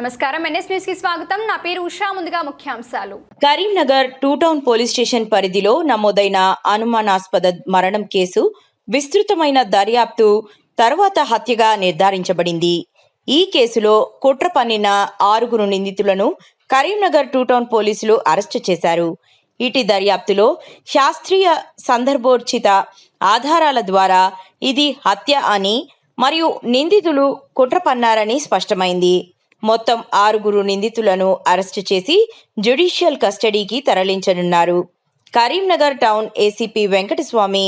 నమస్కారం. ఎన్ఎస్ న్యూస్కి స్వాగతం. నా పేరు ఉషా. ముందుగా ముఖ్యాంశాలు. Karimnagar two town police station పరిధిలో నమోదైన అనుమానాస్పద మరణం కేసు విస్తృతమైన దర్యాప్తు తర్వాత హత్యగా నిర్ధారించబడింది. ఈ కేసులో కుట్ర పన్నిన ఆరుగురు నిందితులను కరీంనగర్ టూ టౌన్ పోలీసులు అరెస్టు చేశారు. ఇటీ దర్యాప్తులో శాస్త్రీయ సందర్భోచిత ఆధారాల ద్వారా ఇది హత్య అని మరియు నిందితులు కుట్ర పన్నారని స్పష్టమైంది. మొత్తం ఆరుగురు నిందితులను అరెస్టు చేసి జ్యుడిషియల్ కస్టడీకి తరలించనున్నారు. Karimnagar town ACP Venkataswamy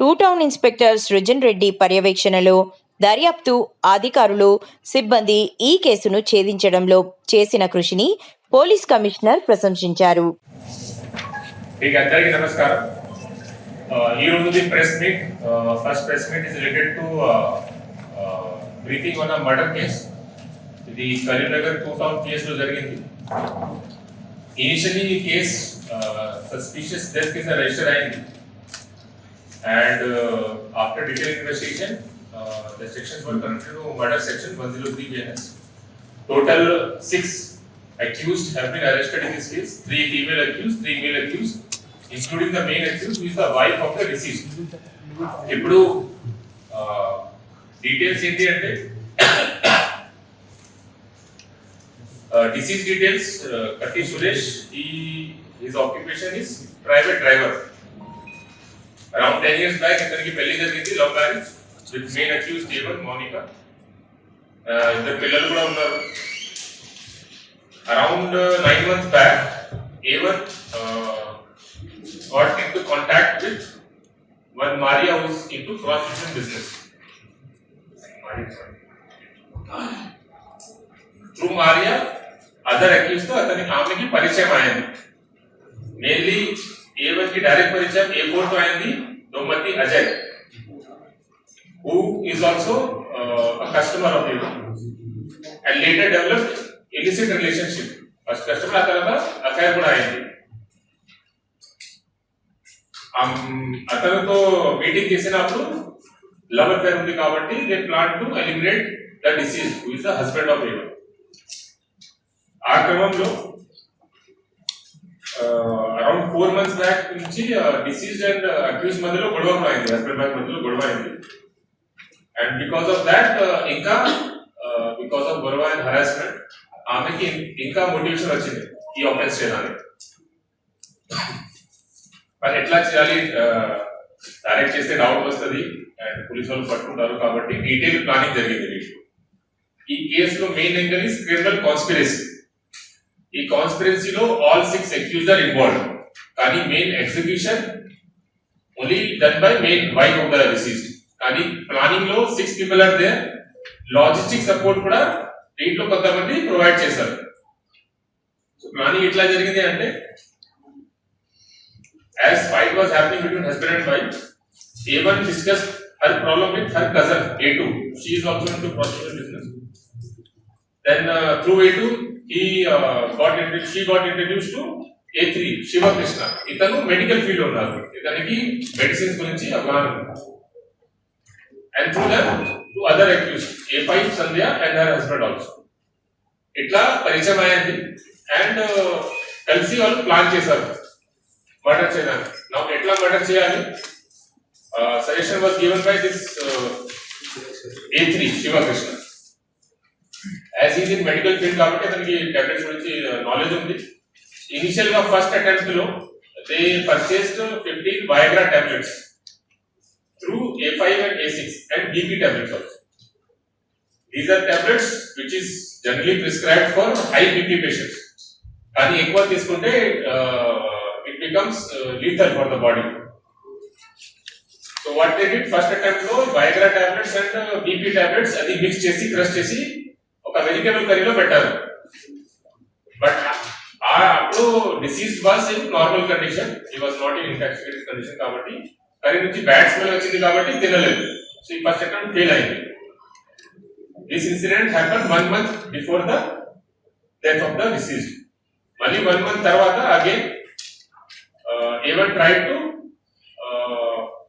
two town inspector Srujan Reddy పర్యవేక్షణలో దర్యాప్తు అధికారులు సిబ్బంది ఈ కేసును ఛేదించడంలో చేసిన కృషిని పోలీస్ కమిషనర్ ప్రశంసించారు. నమస్కారం. ఈ press meet first press meet is related to an murder case ఇది కరీంనగర్ టూ టౌన్ కేసులో జరిగింది ఇనిషియలీ ఈ కేస్ సస్పిషియస్ డెత్ కింద రిజిస్టర్ అయింది and after detail investigation the sections were connected to murder section one zero three BNS Total six accused have been arrested in this case. Three female accused, three male accused, including the main accused, who is the wife of the deceased. ఇప్పుడు details ఏంటి అంటే deceased details Katti Suresh ఈ his occupation is private driver around ten years back ఇతనికి పెళ్ళి జరిగింది love marriage with main accused Jeevan Mounika ఇద్దరు పిల్లలు కూడా ఉన్నారు around nine months back A one got into contact with one Maria who's into prostitution business. Maria, sorry. Through Maria, other అక్యూస్తో అతని ఆమెకి పరిచయం అయింది. మెయిన్లీ ఏ కి డైరెక్ట్ పరిచయం ఏ ఫోర్తో అయింది Dommati Ajay. Who is also customer of customer and later and illicit relationship first customer ఆ తర్వాత అఫైర్ కూడా అయింది. Um, అతనితో మీటింగ్ చేసినప్పుడు లవ్ అఫైర్ ఉంది కాబట్టి they plan to eliminate the deceased who is the husband of A one ఆ క్రమంలో అరౌండ్ ఫోర్ మంత్స్ బ్యాక్ నుంచి డిసీజ్ అండ్ అక్యూజ్ మధ్యలో గొడవ కూడా అయింది హస్బెండ్ వైఫ్ మధ్యలో గొడవ అయింది. అండ్ బికాస్ ఆఫ్ దాట్ ఇంకా బికాస్ ఆఫ్ గొడవ అండ్ హరాస్మెంట్ ఆమెకి ఇంకా మోటివేషన్ వచ్చింది ఈ ఆఫెన్స్ చేయడానికి. మరి ఎట్లా చేయాలి? డైరెక్ట్ చేస్తే డౌట్ వస్తుంది అండ్ పోలీస్ వాళ్ళు పట్టుకుంటారు కాబట్టి డీటెయిల్ ప్లానింగ్ జరిగింది. ఈ కేసులో మెయిన్ యాంగిల్ క్రిమినల్ కాన్స్పిరసీ ఈ కాన్స్పిరెన్సీలో all six accused are involve కానీ main execution only done by main white ఒకరు రిసీవ్డ్ కానీ ప్లానింగ్లో six people are there logistic support కూడా దీంట్లో కొంతమంది ప్రొవైడ్ చేశారు ప్లానింగ్ ఎట్లా జరిగింది అంటే as fight was happening between husband and wife A one discuss her problem with her cousin A two she also in to prostitution business then through A two he uh, got intro- she got introduced to A3 Sivakrishna ఇతను medical field ఉన్నారు. ఇతనికి medicines గురించి అవగాహన and through that to other accused A five Sandhya and her husband also ఇట్లా పరిచయం అయ్యింది and uh, కలిసి వాళ్ళు ప్లాన్ చేశారు. మర్డర్ చేయడానికి. నాకు ఎట్లా మర్డర్ చేయాలి? Suggestion was given by this A three Sivakrishna as is in medical field కాబట్టి అతనికి టాబ్లెట్స్ గురించి నాలెడ్జ్ ఉంది. ఇనిషియల్గా first అటెంప్ట్లో they purchased fifteen Viagra tablets through A five and A six and BP tablets also these are tablets which is generally prescribed for high BP patients కానీ ఎక్కువ తీసుకుంటే it becomes lethal for the body so what they did first అటెంప్ట్లో Viagra tablets and BP tablets అది mix చేసి crush చేసి ఒక vegetable కర్రీలో పెట్టారు but అప్పుడు deceased was in normal condition he was not in intoxicated condition కాబట్టి. Curry నుంచి bad smell వచ్చింది కాబట్టి తినలేదు. సో ఈ ఫస్ట్ అటెంప్ట్ ఫెయిల్ అయింది. This incident happen one month before the death of the deceased మళ్ళీ వన్ మంత్ తర్వాత again A one try to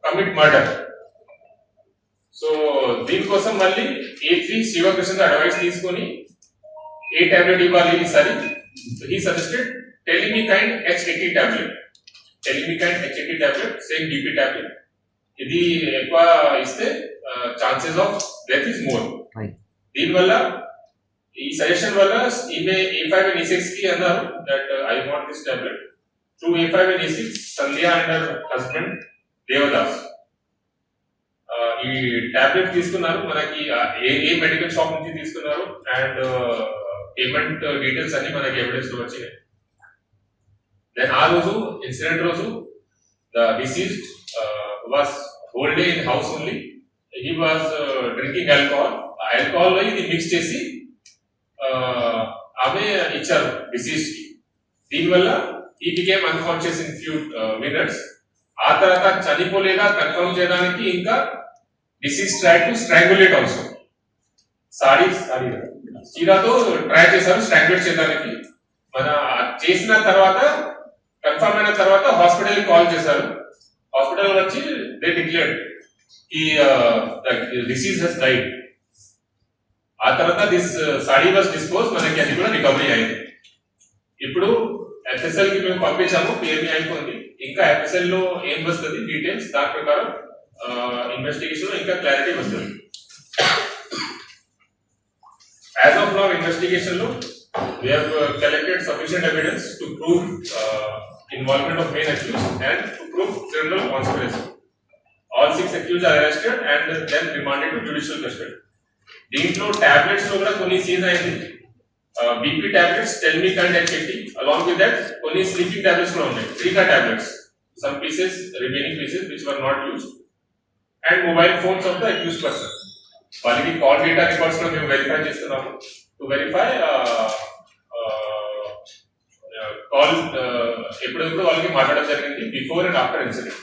commit murder so దీనికోసం మళ్ళీ ఏ త్రీ శివకృష్ణ అడ్వైస్ తీసుకొని ఏ టాబ్లెట్ ఇవ్వాలి ఈసారి. He suggested Telmikind H eighty tablet Telmikind H eighty tablet same BP tablet ఇది ఎక్కువ ఇస్తే chances of death is more Right. దీనివల్ల ఈ సజెషన్ వల్ల ఈమె ఏ ఫైవ్ అండ్ ఈ సిక్స్కి అన్నారు that I want this tablet through A five and ఈ six Sandhya and her husband Devadas ఆ, ఈ టాబ్లెట్ తీసుకున్నారు. మనకి ఏ ఏ మెడికల్ షాప్ నుంచి తీసుకున్నారు? అండ్ పేమెంట్ డీటెయిల్స్ అన్ని మనకి ఎవిడెన్స్లో వచ్చినాయి. దెన్ ఆ రోజు ఇన్సిడెంట్ రోజు the deceased was whole day in house only he was drinking alcohol ఆల్కహాల్లో ఇది మిక్స్ చేసి ఆమె ఇచ్చారు డిసీజ్కి దీనివల్ల he became unconscious in few minutes ఆ తర్వాత చనిపోలేదా కన్ఫర్మ్ చేయడానికి ఇంకా deceased try to strangulate also sorry sorry చీరాతో try చేశారు స్ట్రాంగులేట్ చేయడానికి మన చేసిన తర్వాత కన్ఫర్మ్ అయిన తర్వాత హాస్పిటల్ కాల్ చేశారు. హాస్పిటల్ వచ్చి దే డిక్లేర్డ్ ఈ డిసీజ్ హెస్ డైడ్ ఆ తర్వాత దిస్ సాడీ వాస్ డిస్పోజ్ మనకి అది కూడా రికవరీ అయింది. ఇప్పుడు ఎఫ్ఎస్ఎల్కి మేము పంపించాము పిఎంఈ అయిపోయింది ఇంకా ఎఫ్ఎస్ఎల్లో ఏం వస్తుంది? డీటెయిల్స్ దాని ప్రకారం ఇన్వెస్టిగేషన్ లో ఇంకా క్లారిటీ వస్తుంది యాజ్ ఆఫ్ నౌ ఇన్వెస్టిగేషన్ లో we have uh, collected sufficient evidence to prove uh, involvement of main accused and to prove criminal conspiracy. All six accused are arrested and then remanded to judicial custody. దీంట్లో tablets లో కూడా కొన్ని seize అయింది BP tablets Telmikind HFT along with that కొన్ని sleeping tablets కూడా ఉన్నాయి త్రీకా tablets some pieces remaining pieces which were not use and mobile phones of the accused person వాళ్ళకి call data రికార్డ్స్లో మేము వెరిఫై చేస్తున్నాము. టు వెరిఫై కాల్ ఎప్పుడెప్పుడు వాళ్ళకి మాట్లాడడం జరిగింది? బిఫోర్ అండ్ ఆఫ్టర్ ఇన్సిడెంట్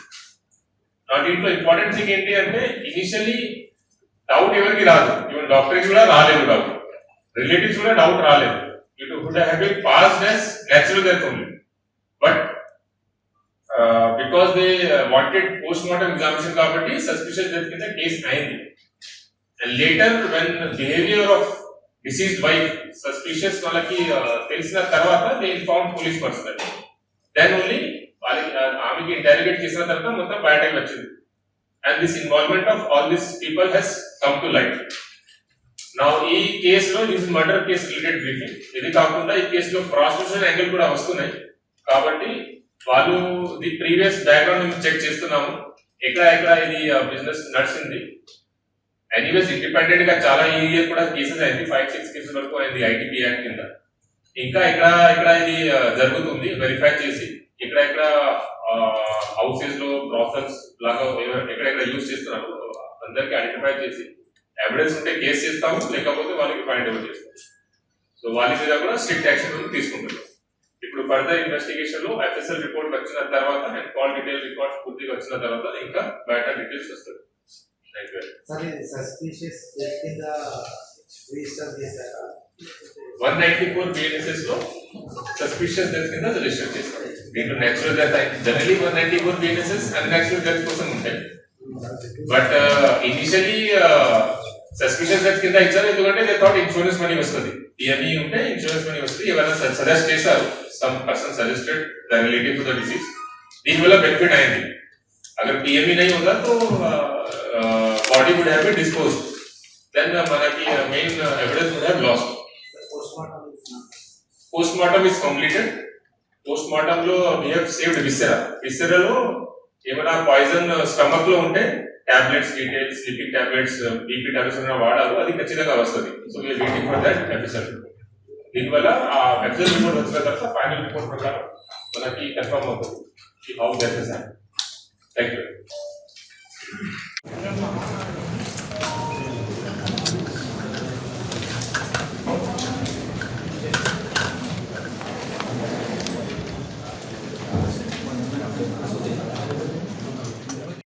నా దీంట్లో ఇంపార్టెంట్ థింగ్ ఏంటి అంటే ఇనిషియలీ డౌట్ ఎవరికి రాదు? ఈవెన్ డాక్టర్కి కూడా రాలేదు డౌట్ రిలేటివ్స్ కూడా డౌట్ రాలేదు. It would have been passed as natural death because they wanted post mortem examination కాబట్టి సస్పిషియస్ డెత్ కింద కేసు అయింది. And later when behaviour of deceased wife suspicious వాళ్ళకి uh, తెలిసిన తర్వాత they inform police person then only వాళ్ళకి uh, ఆమెకి interrogate చేసిన తర్వాత మొత్తం బయటకు వచ్చింది. And this involvement of all this people has come to light నా ఈ కేసులో this murder case related briefing ఇది కాకుండా ఈ కేసులో ప్రాసిక్యూషన్ యాంగిల్ కూడా వస్తున్నాయి. కాబట్టి వాళ్ళు ది ప్రీవియస్ బ్యాక్గ్రౌండ్ చెక్ చేస్తున్నాము. ఎక్కడ ఎక్కడ ఇది బిజినెస్ నడిచింది. ఎనీవేస్ ఇండిపెండెంట్గా చాలా ఈ ఇయర్ కూడా కేసెస్ అయింది. ఫైవ్ సిక్స్ కేసెస్ వరకు అయింది ఐటీపీ యాక్ట్ కింద. ఇంకా ఇక్కడ ఇక్కడ ఇది జరుగుతుంది వెరిఫై చేసి ఇక్కడ ఇక్కడ హౌసెస్లో ప్రాసెస్ లాగా ఎక్కడెక్కడ యూజ్ చేస్తున్నారు అందరికి ఐడెంటిఫై చేసి ఎవిడెన్స్ ఉంటే కేసు చేస్తాము లేకపోతే వాళ్ళకి ఫైండ్ అవుట్ చేస్తాము. సో వాళ్ళ మీద కూడా స్ట్రిక్ట్ యాక్షన్ తీసుకుంటున్నాం. ఇప్పుడు ఫర్దర్ ఇన్వెస్టిగేషన్లో ఎఫ్ఎస్ఎల్ రిపోర్ట్ వచ్చిన తర్వాత అండ్ కాల్ డీటెయిల్ రికార్డ్స్ పూర్తిగా వచ్చిన తర్వాత ఇంకా బయట డీటెయిల్స్ వస్తుంది థ్యాంక్ యూ సార్ ఇది సస్పీషియస్ డెత్ కింద రిజిస్టర్ చేశారా వన్ నైన్టీ ఫోర్ బిఎన్ఎస్ఎస్లో సస్పిషియస్ డెత్ కింద రిజిస్టర్ చేస్తారు దీంట్లో natural death generally one ninety four BNSS unnatural death కోసం ఉంటాయి. బట్ ఇనిషియలీ సస్పెషన్ సెట్ కింద ఇచ్చారు. ఎందుకంటే దే థాట్ ఇన్సూరెన్స్ మనీ వస్తుంది. ఇవన్నీ ఉంటే ఇన్సూరెన్స్ మనీ వస్తుంది. ఎవరైనా సజెస్ట్ చేశారు. Some person suggested the relative to the deceased దీనివల్ల బెనిఫిట్ అయింది. అగర్ పిఎంఈ నై ఉందా? తో body would have be dispose then మనకి main evidence would have lost post mortem is completed post mortem లో వి హావ్ సేవ్డ్ విసెరా లో ఏమైనా పాయిజన్ స్టమక్లో ఉంటే tablets details sleeping tablets um, BP tablets ఏమైనా వాడారు అది ఖచ్చితంగా వస్తుంది. So we are waiting for that officer దీనివల్ల ఆ ఎఫిసర్ రిపోర్ట్ వచ్చిన తర్వాత ఫైనల్ రిపోర్ట్ ప్రకారం మనకి కన్ఫర్మ్ అవుతుంది how that is thank you